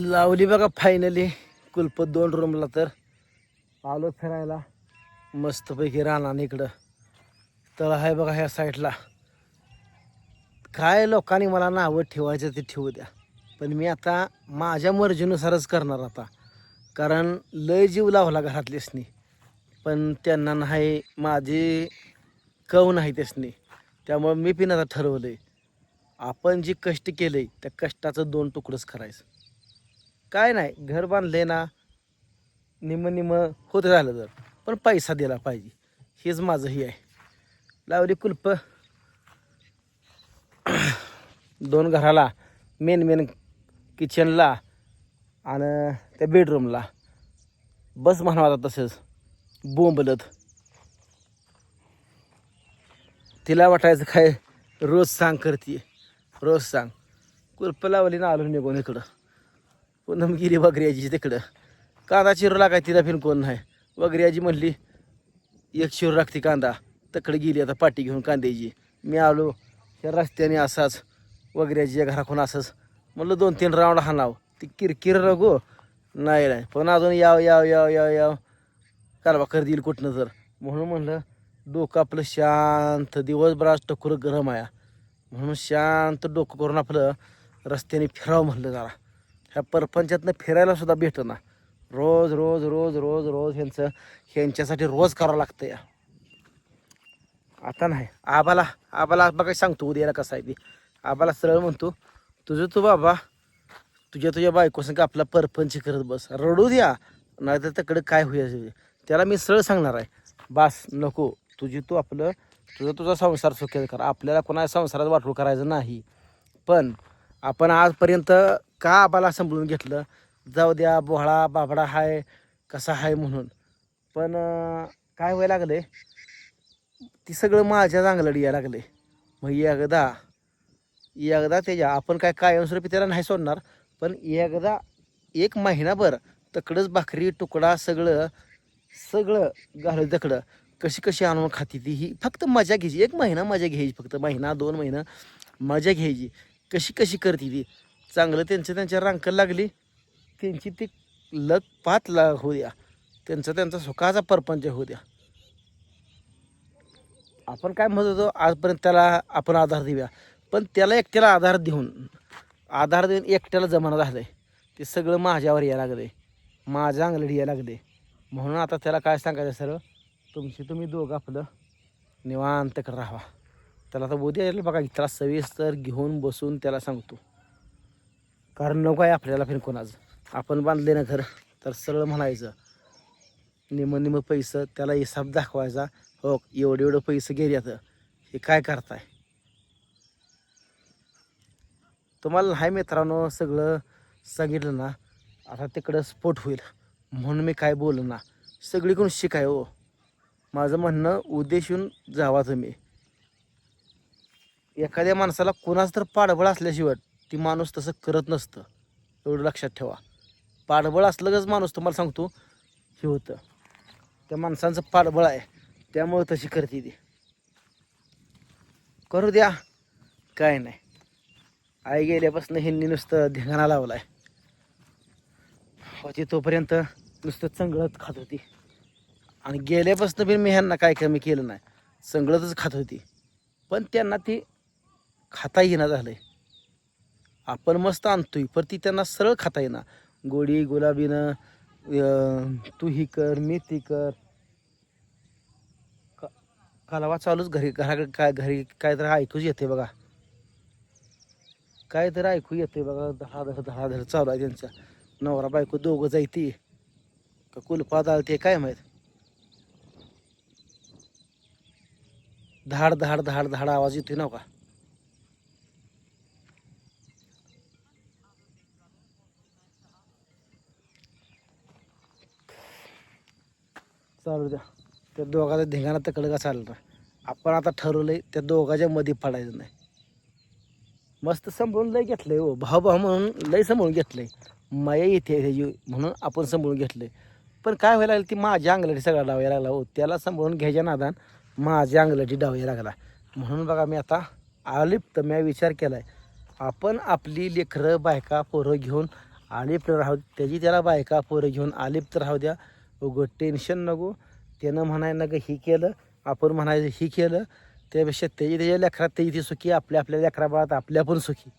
लावली बघा फायनली कुलप दोन रूमला तर. आलो फिरायला. मस्तपैकी राहणार इकडं. तर आहे बघा ह्या साईडला काय लोकांनी मला नावं ठेवायचं ते ठेवू द्या. पण मी आता माझ्या मर्जीनुसारच करणार आता. कारण लय जीव लावला घरातलेसनी पण त्यांना नाही माझी कव नाही त्यासनी त्यामुळं मी पण आता ठरवलं आहे आपण जे कष्ट केले त्या कष्टाचं दोन तुकडंच करायचं. काय नाही घर बांधले ना निम निम होत झालं तर पण पैसा दिला पाहिजे. हेच माझं हे आहे. लावली कुलप. दोन घराला मेन मेन किचनला आणि त्या बेडरूमला बस म्हणावा आता तसंच. बोंबलत. तिला वाटायचं काय रोज सांग करते रोज सांग. कुलप लावली ना आलो निघून इकडं. पूनम गिरी वगैरेची तिकडं. कांदा चिरू लागाय तिला फिर कोण नाही. वगैरेची म्हणली एक शिरू लागते कांदा. तकडं गेली आता पाठी घेऊन कांद्याची. मी आलो या रस्त्याने असाच वगैरेच्या घराखून असंच. म्हणलं दोन तीन राऊंड हाणाव. ती किरकिर रगो नाही नाही पण अजून याव याव याव याव याव. कालवा कर देईल कुठनं तर. म्हणून म्हणलं डोकं आपलं शांत दिवसभराच आज टकुर गरम आहे. म्हणून शांत डोकं करून आपलं रस्त्याने फिरावं म्हणलं जरा. ह्या परपंचातनं फिरायला सुद्धा भेटना. रोज रोज रोज रोज रोज ह्यांचं ह्यांच्यासाठी रोज करावं लागतं या. आता नाही. आबाला आबाला बघा सांगतो उद्याला कसं आहे ती. आबाला सरळ म्हणतो तुझं तू बाबा तुझ्या तुझ्या बायको संग आपला परपंच करत बस. रडू द्या नाही तर तिकडे काय होईल त्याला मी सरळ सांगणार आहे बास नको. तुझी तू आपलं तुझा तुझा संसार सुखेल कर. आपल्याला कोणा संसारात वाटू करायचं नाही. पण आपण आजपर्यंत का आबाला सांभाळून घेतलं? जाऊ द्या बोहळा बाबडा हाय कसा हाय म्हणून. पण काय व्हायला लागलं आहे ती सगळं माझ्या चांगलं यायला लागले मग एकदा एकदा त्याच्या आपण काय कायमस्वरूपी त्याला नाही सोडणार पण एकदा एक महिनाभर तकडंच भाकरी तुकडा सगळं सगळं घालून तकडं कशी कशी आणून खाती ती ही फक्त मजा घ्यायची. एक महिना मजा घ्यायची फक्त महिना दोन महिना मजा घ्यायची. कशी कशी करते ती. चांगलं त्यांचं त्यांच्या रांकल लागली. त्यांची ती लग पात ला होऊ द्या. त्यांचा त्यांचा सुखाचा परपंच होऊ द्या. आपण काय म्हणत होतो आजपर्यंत त्याला आपण आधार देऊया. पण त्याला एकट्याला आधार देऊन आधार देऊन एकट्याला जमाना झालं आहे ते सगळं माझ्यावर यायला लागलं आहे माझ्या अंगलडी यायला लागले म्हणून आता त्याला काय सांगायचं सर? तुमची तुम्ही दोघं आपलं निवांत कर राहा त्याला आता उद्या यायला बघा त्याला सविस्तर घेऊन बसून त्याला सांगतो. कारण नको आहे आपल्याला फिरकून कोणाचं आपण बांधले ना घर तर सरळ म्हणायचं निम निम पैसं त्याला हिसाब दाखवायचा. हो एवढे एवढं पैसे गेल्यात हे काय करताय? तुम्हाला नाही मित्रांनो सगळं सांगितलं ना आता तिकडं स्फोट होईल. म्हणून मी काय बोल ना सगळीकडून शिकाय हो. माझं म्हणणं उद्देशून जावा तुम्ही. एखाद्या माणसाला कोणाचं तर पाडबळ असल्याशिवाय ती माणूस तसं करत नसतं. एवढं लक्षात ठेवा. पाठबळ असलंच माणूस तुम्हाला सांगतो. हे होतं. त्या माणसांचं पाठबळ आहे. त्यामुळं तशी करते ती. करू द्या. काय नाही. आई गेल्यापासून ह्यांनी नुसतं धिंगाणा लावलाय. होती तोपर्यंत नुसतं चंगळत खात होती. आणि गेल्यापासून पण मी ह्यांना काय कमी केलं नाही. चंगळतच खात होती. पण त्यांना ती खाता झालं आहे आपण मस्त आणतोय पण ती त्यांना सरळ खाता येईना. गोडी गुलाबीनं तू ही कर मी ती कर. क- कालवा चालूच घरी घराकडे काय घरी काय तर ऐकूच येते बघा. काय तर ऐकू येते बघा धडाधड धडाधड चालू आहे त्यांचा. नवरा बायको दोघं जायती. का कुलपात आलते काय माहीत? धाड धाड धाड धाड आवाज येतोय ना का? चालू द्या. त्या दोघाचा धिंगाणा तकडं का चालणार आपण आता ठरवलंय त्या दोघाच्या मध्ये पडायचं नाही. मस्त सांभाळून लय घेतलंय हो. भाऊ भाऊ म्हणून लय सांभाळून घेतलंय. माया येते म्हणून आपण सांभाळून घेतलंय. पण काय व्हायला लागलं ती माझ्या अंगलटी सगळा डाव लागला हो. त्याला सांभाळून घ्यायच्या नादान माझ्या अंगलटी डाव लागला. म्हणून बघा मी आता आलिप्त मी विचार केलाय. आपण आपली लेकरं बायका पोरं घेऊन आलिप्त राहू त्याची त्याला बायका पोरं घेऊन आलिप्त राहू द्या. उगं टेन्शन नको. त्यानं म्हणाय ना ही केलं आपण म्हणायचं ही केलं. त्यापेक्षा त्याची त्याच्या लेकरात त्याची ती सुखी आपल्या आपल्या लेकरा बाळात आपल्या पण सुखी.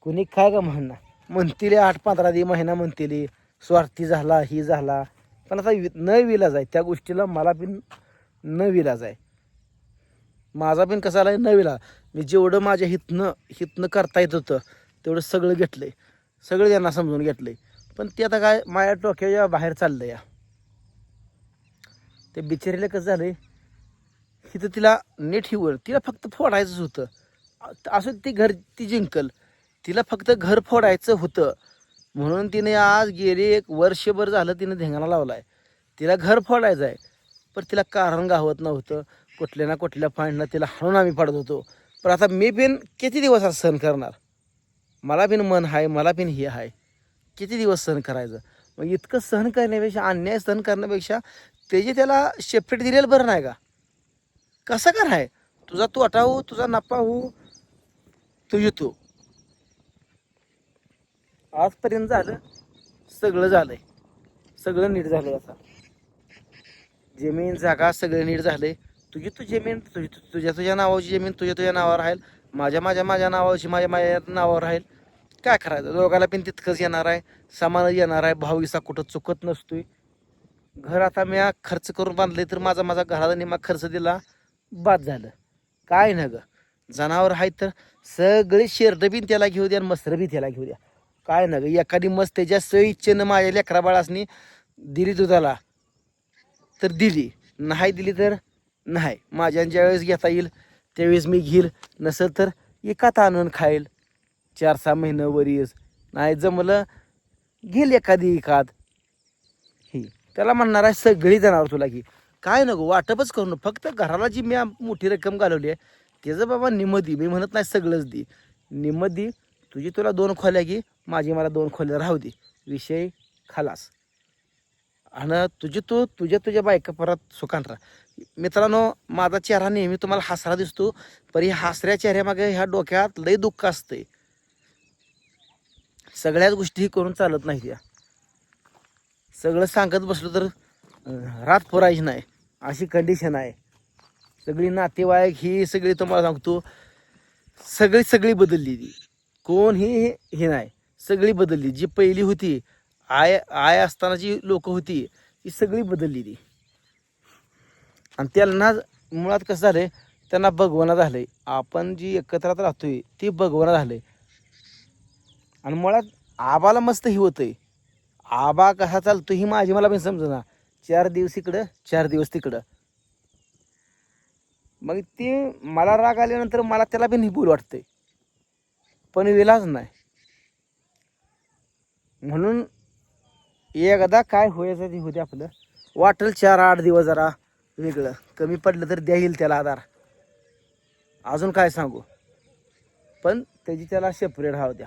कुणी काय का म्हणणार? म्हणतील आठ पंधरा दि महिना म्हणतील स्वार्थी झाला ही झाला. पण आता न विलाज आहे त्या गोष्टीला मला पण न विलाज आहे. माझा पण कसा आला न विला मी जेवढं माझ्या हितनं हितनं करता येत होतं तेवढं सगळं घेतलं आहे सगळं त्यांना समजून घेतलं आहे पण ते आता काय माझ्या डोक्याच्या बाहेर चाललं या. ते बिचारीला कसं झालंय तिथं तिला नीट हिवर तिला फक्त फोडायचंच होतं. असं ती घर ती जिंकल. तिला फक्त घर फोडायचं होतं. म्हणून तिने आज गेली एक वर्षभर झालं तिने धिंगाणा लावलाय. तिला घर फोडायचं आहे पण तिला कारण गावत नव्हतं. कुठल्या ना कुठल्या पॉईंटला तिला हाणून आम्ही पडत होतो. पण आता मी पण किती दिवस आज सहन करणार? मला पण मन आहे मला पण हे आहे किती दिवस सहन करायचं? मग इतकं सहन करण्यापेक्षा अन्याय सहन करण्यापेक्षा त्याची त्याला शेपरेट दिलेलं बरं नाही का? कसं कराय तुझा तोटा हो तुझा नफा हो तू येतो. आजपर्यंत झालं सगळं झालंय. सगळं नीट झालंय आता. जमीन जागा सगळं नीट झालंय. तुझी तू जमीन तुझी तुझ्या तुझ्या नावाची जमीन तुझ्या तुझ्या नावावर राहील. माझ्या माझ्या माझ्या नावाची माझ्या माझ्या नावावर राहील. काय करायचं? दोघाला पण तितकंच येणार आहे. समानच येणार आहे. भाऊसा कुठं चुकत नसतोय. घर आता मी खर्च करून बांधले तर माझा माझा घराला निमा खर्च दिला. बाद झालं. काय ना ग. जनावर आहेत तर सगळे शेरडं बी त्याला घेऊ द्या आणि मस्तर बी त्याला घेऊ द्या. काय ना ग. एखादी मस्त त्याच्या स इच्छेनं माझ्या लेकरा बाळासनी दिली दुधाला. तर दिली. नाही दिली तर नाही. माझ्या ज्यावेळेस घेता येईल त्यावेळेस मी घेईल. नसेल तर एकात आणून खाईल. चार सहा महिनं वरीस नाही जमलं गेल एखादी एखाद ही. त्याला म्हणणार आहे सगळी जनावर तुला की काय नको वाटपच करू फक्त घराला जी मी मोठी रक्कम घालवली आहे त्याचं बाबा निमदी मी म्हणत नाही सगळंच दे. निमदी तुझी तुला दोन खोल्या की माझी मला दोन खोल्या राहू दे. विषय खालास. आणि तुझी तू तुझ्या तुझ्या बायका परत सुखान राहा. मित्रांनो माझा चेहरा नेहमी तुम्हाला हसरा दिसतो पण ह्या हसऱ्या चेहऱ्यामागे ह्या डोक्यात लय दुःख असतंय. सगळ्याच गोष्टी करून चालत नाही त्या सगळं सांगत बसलो तर रात पुरायची नाही अशी कंडिशन आहे. सगळी नातेवाईक ही सगळी तुम्हाला सांगतो सगळी सगळी बदलली ती. कोण ही हे- नाही. सगळी बदलली. जी पहिली होती आय आय असताना जी लोक होती ती सगळी बदलली ती. आणि त्यांना मुळात कसं झालंय त्यांना बघवणं आहे आपण जी एकत्रात राहतोय ती बघवणं आहे आणि मुळात आबाला मस्त ही आहे आबा कसा चालतो ही माझी मला पण समजना. चार दिवस इकडं चार दिवस तिकडं. मग ते मला राग आल्यानंतर मला त्याला पण बोल वाटते पण विलाज नाही. म्हणून एकदा काय होयचं ते होते आपलं. वाटेल चार आठ दिवस जरा वेगळं. कमी पडलं तर द्या येईल त्याला आधार. अजून काय सांगू? पण त्याची त्याला सेपरेट राहू द्या.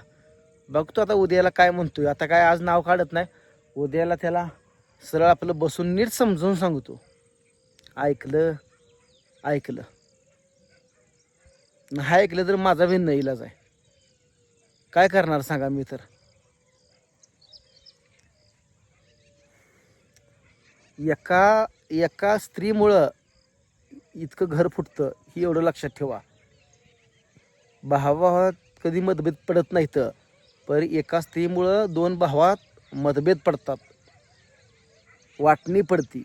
बघतो आता उद्याला काय म्हणतोय. आता काय आज नाव काढत नाही. उद्याला त्याला सरळ आपलं बसून नीट समजून सांगतो. ऐकलं ऐकलं. नाही ऐकलं तर माझा भिन्न इलाज आहे. काय करणार सांगा मी तर. एका एका स्त्रीमुळं इतकं घर फुटतं ही एवढं लक्षात ठेवा. भावाभावात कधी मतभेद पडत नाहीत. पर एका स्त्रीमुळं दोन भावात मतभेद पडतात. वाटणी पडती.